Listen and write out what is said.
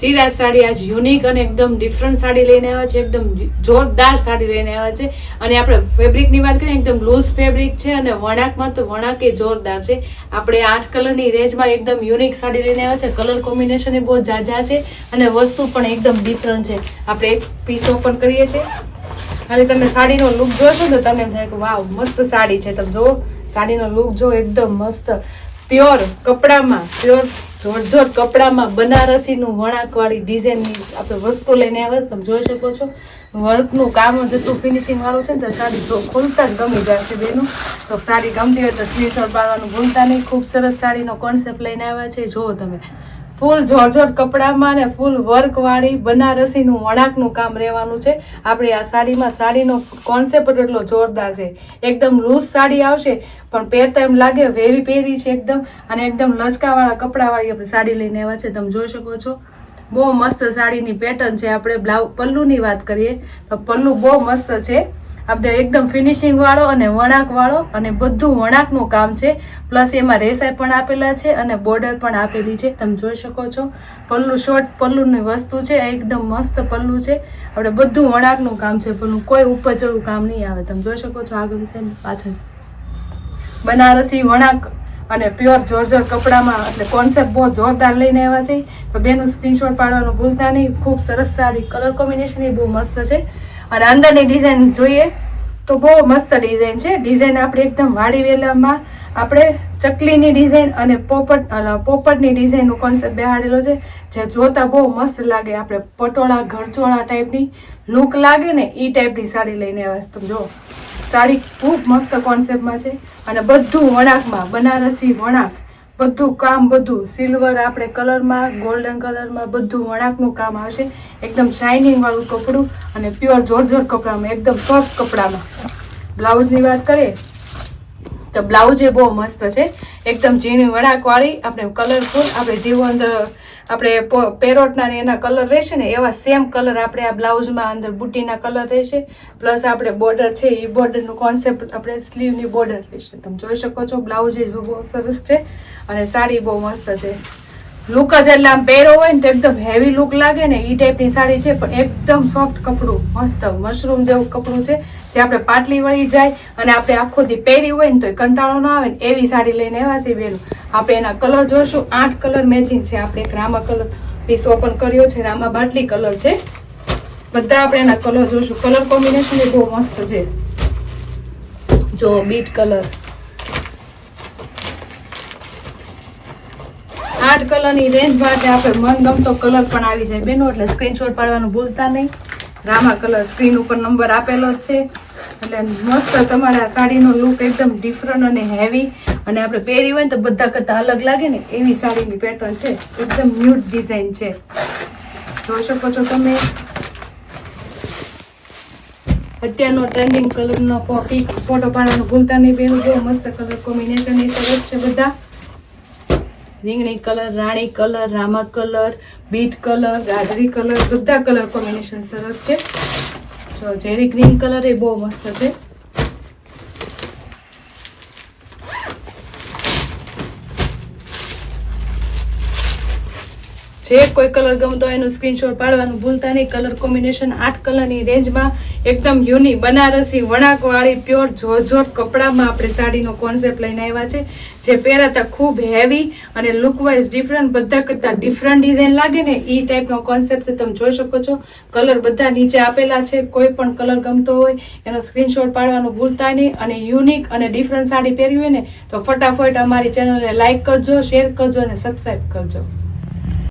સિરાજ સાડી આજ યુનિક અને એકદમ ડિફરન્ટ સાડી લઈને આવ્યા છે, એકદમ જોરદાર સાડી લઈને આવ્યા છે. અને આપણે ફેબ્રિકની વાત કરીએ, એકદમ લૂઝ ફેબ્રિક છે અને વણાકમાં તો વણાક એ જોરદાર છે. આપણે આઠ કલરની રેન્જમાં એકદમ યુનિક સાડી લઈને આવ્યા છે. કલર કોમ્બિનેશન એ બહુ જાજા છે અને વસ્તુ પણ એકદમ ડિફરન્ટ છે. આપણે એક પીસ ઓપન કરીએ છીએ. અને તમે સાડીનો લુક જોશો તો તમને થાય કે, વાવ, મસ્ત સાડી છે. તમે જુઓ, સાડીનો લુક જો એકદમ મસ્ત. પ્યોર કપડામાં પ્યોર જોરજોર કપડામાં બનારસીનું વણાકવાળી ડિઝાઇનની આપણે વસ્તુ લઈને આવ્યા છે. તમે જોઈ શકો છો. વર્કનું કામ જેટલું ફિનિશિંગ વાળું છે ને તો સાડી જો ખોલતા જ ગમી જશે બેનું. તો સાડી ગમતી હોય તો સ્ક્રીનશોટ પાડવાનું ભૂલતા નહીં. ખૂબ સરસ સાડીનો કોન્સેપ્ટ લઈને આવ્યા છે. જુઓ તમે. ફૂલ જોરજોર કપડામાં ને ફૂલ વર્ક વાળી બનારસીનું વણાકનું કામ રહેવાનું છે. આપણે આ સાડીમાં, સાડીનો કોન્સેપ્ટ એટલો જોરદાર છે. એકદમ લૂઝ સાડી આવશે, પણ પહેરતા એમ લાગે વેવી પહેરી છે એકદમ. અને એકદમ લચકાવાળા કપડાવાળી આપણે સાડી લઈને આવ્યા છે. તમે જોઈ શકો છો. બહુ મસ્ત સાડીની પેટર્ન છે. આપણે બ્લાઉ, પલ્લુની વાત કરીએ, તો પલ્લુ બહુ મસ્ત છે. આપણે એકદમ ફિનિશિંગ વાળો અને વણાક વાળો અને બધું વણાકનું કામ છે. પ્લસ એમાં રેસાઈ પણ આપેલા છે અને બોર્ડર પણ આપેલી છે. તમે જોઈ શકો છો. પલ્લું શોર્ટ પલ્લુની વસ્તુ છે. એકદમ મસ્ત પલ્લુ છે. આપણે બધું વણાકનું કામ છે. પલ્લું કોઈ ઉપર ચડવું કામ નહીં આવે. તમે જોઈ શકો છો આગળ છે ને પાછળ. બનારસી વણાક અને પ્યોર જોરજોર કપડામાં, એટલે કોન્સેપ્ટ બહુ જોરદાર લઈને આવ્યા છે. તો બેનું સ્ક્રીનશોટ પાડવાનું ભૂલતા નહીં. ખૂબ સરસ સારી કલર કોમ્બિનેશન એ બહુ મસ્ત છે. અને અંદરની ડિઝાઇન જોઈએ તો બહુ મસ્ત ડિઝાઇન છે. ડિઝાઇન આપણે એકદમ વાડી વેલામાં. આપણે ચકલીની ડિઝાઇન અને પોપટ પોપટની ડિઝાઇનનો કોન્સેપ્ટ બેહાડેલો છે. જે જોતા બહુ મસ્ત લાગે આપણે પટોળા, ઘરચોળા ટાઈપની લુક લાગે ને એ ટાઈપની સાડી લઈને આવ્યા તમે જો સાડી ખૂબ મસ્ત કોન્સેપ્ટમાં છે. અને બધું વણાકમાં, બનારસી વણાક બધું કામ બધું સિલ્વર આપણે કલરમાં ગોલ્ડન કલરમાં બધું વણાકનું કામ આવશે. એકદમ શાઇનિંગ વાળું કપડું અને પ્યોર જોરજોર કપડામાં, એકદમ સોફ્ટ કપડામાં. બ્લાઉઝની વાત કરીએ, તો બ્લાઉઝ એ બહુ મસ્ત છે. એકદમ ઝીણી વણાકવાળી આપણે કલરફુલ આપણે જેવું અંદર આપણે પેરોટના ને એના કલર રહેશે ને, એવા સેમ કલર આપણે આ બ્લાઉઝમાં અંદર બુટીના કલર રહેશે. પ્લસ આપણે બોર્ડર છે એ બોર્ડરનું કોન્સેપ્ટ આપણે સ્લીવની બોર્ડર રહેશે. તમે જોઈ શકો છો, બ્લાઉઝ એ બહુ સરસ છે અને સાડી બહુ મસ્ત છે. લુક જ એટલે આમ પહેરો હોય ને તો એકદમ હેવી લુક લાગે ને એ ટાઈપની સાડી છે, પણ એકદમ સોફ્ટ કપડું, મસ્ત મશરૂમ જેવું કપડું છે. જે આપણે પાટલી વળી જાય અને આપણે આખો દી પહેરી હોય ને તો એ કંટાળો ન આવે ને એવી સાડી લઈને આવ્યા છે વેલું આપણે એના કલર જોશું, આઠ કલર મેચિંગ છે. આપણે એક રામા કલર પીસ ઓપન કર્યો છે, રામા બાટલી કલર છે. બધા આપણે એના કલર જોશું. કલર કોમ્બિનેશન બહુ મસ્ત છે. જો બીટ કલર આઠ કલરની રેન્જ માટે આપણે મનગમતો કલર પણ આવી જાય. બેનો, એટલે સ્ક્રીનશોટ પાડવાનું ભૂલતા નહીં. રામા કલર સ્ક્રીન ઉપર નંબર આપેલો જ છે. એટલે મસ્ત તમારા સાડીનો લુક એકદમ ડિફરન્ટ અને હેવી અને આપણે પહેરી હોય ને તો બધા કરતા અલગ લાગે ને, એવી સાડીની પેટર્ન છે. એકદમ ન્યૂટ ડિઝાઇન છે. જોઈ શકો છો તમે. અત્યારનો ટ્રેન્ડિંગ કલરનો પિક ફોટો પાડવાનું ભૂલતા નહીં બેનું બહુ મસ્ત કલર કોમ્બિનેશન એ સરસ છે બધા. રીંગણી કલર રાણી કલર રામા કલર બીટ કલર ગાજરી કલર બધા કલર કોમ્બિનેશન સરસ છે. જો જેરી ગ્રીન કલર એ બહુ મસ્ત છે. જે કોઈ કલર ગમતો એનું સ્ક્રીનશોટ પાડવાનું ભૂલતા નહીં. કલર કોમ્બિનેશન આઠ કલરની રેન્જમાં એકદમ યુની બનારસી વણાકવાળી પ્યોર જોરજોર કપડામાં આપણે સાડીનો કોન્સેપ્ટ લઈને આવ્યા છે. જે પહેરાતા ખૂબ હેવી અને લુક વાઇઝ ડિફરન્ટ બધા કરતાં ડિફરન્ટ ડિઝાઇન લાગે ને એ ટાઈપનો કોન્સેપ્ટ તમે જોઈ શકો છો. કલર બધા નીચે આપેલા છે, કોઈ પણ કલર ગમતો હોય, એનો સ્ક્રીનશોટ પાડવાનું ભૂલતા નહીં અને યુનિક અને ડિફરન્ટ સાડી પહેરી હોય ને, તો ફટાફટ અમારી ચેનલને લાઇક કરજો શેર કરજો અને સબસ્ક્રાઈબ કરજો.